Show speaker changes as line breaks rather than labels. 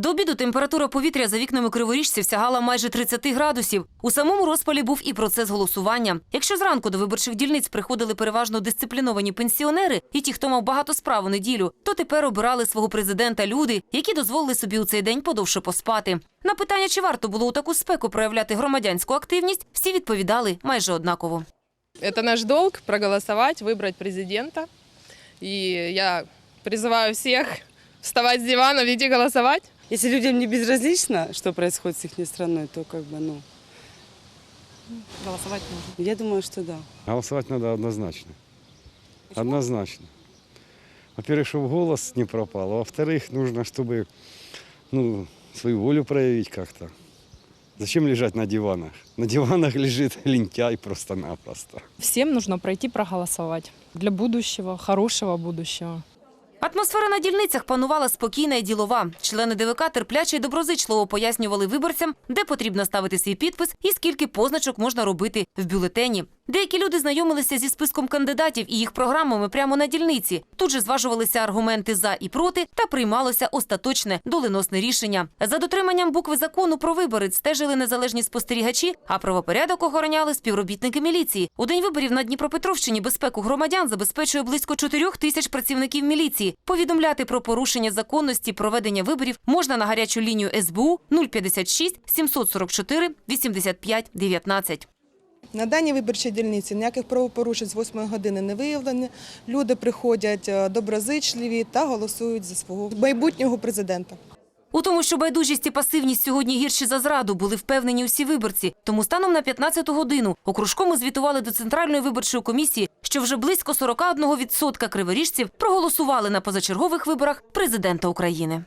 До обіду температура повітря за вікнами криворіжців сягала майже 30 градусів. У самому розпалі був і процес голосування. Якщо зранку до виборчих дільниць приходили переважно дисципліновані пенсіонери і ті, хто мав багато справ у неділю, то тепер обирали свого президента люди, які дозволили собі у цей день подовше поспати. На питання, чи варто було у таку спеку проявляти громадянську активність, всі відповідали майже однаково.
Это наш долг проголосовать, выбрать президента. И я призываю всех вставать с дивана, идти голосовать.
Если людям не безразлично, что происходит с их страной, то как бы, ну,
Голосовать нужно.
я думаю, что да.
Голосовать надо однозначно. Однозначно. Во-первых, чтобы голос не пропал, а во-вторых, нужно, чтобы ну, свою волю проявить как-то. Зачем лежать на диванах? На диванах лежит лентяй просто-напросто.
Всем нужно пройти проголосовать для будущего, хорошего будущего.
Атмосфера на дільницях панувала спокійна і ділова. Члени ДВК терпляче і доброзичливо пояснювали виборцям, де потрібно ставити свій підпис і скільки позначок можна робити в бюлетені. Деякі люди знайомилися зі списком кандидатів і їх програмами прямо на дільниці. Тут же зважувалися аргументи за і проти та приймалося остаточне доленосне рішення. За дотриманням букви закону про вибори стежили незалежні спостерігачі, а правопорядок охороняли співробітники міліції. У день виборів на Дніпропетровщині безпеку громадян забезпечує близько 4 тисяч працівників міліції. Повідомляти про порушення законності проведення виборів можна на гарячу лінію СБУ 056 744 85 19.
На даній виборчій дільниці ніяких правопорушень з 8 години не виявлено. Люди приходять е, доброзичливі та голосують за свого майбутнього президента.
У тому, що байдужість і пасивність сьогодні гірші за зраду, були впевнені усі виборці. Тому станом на 15-ту годину окружкому звітували до Центральної виборчої комісії, що вже близько 41% криворіжців проголосували на позачергових виборах президента України.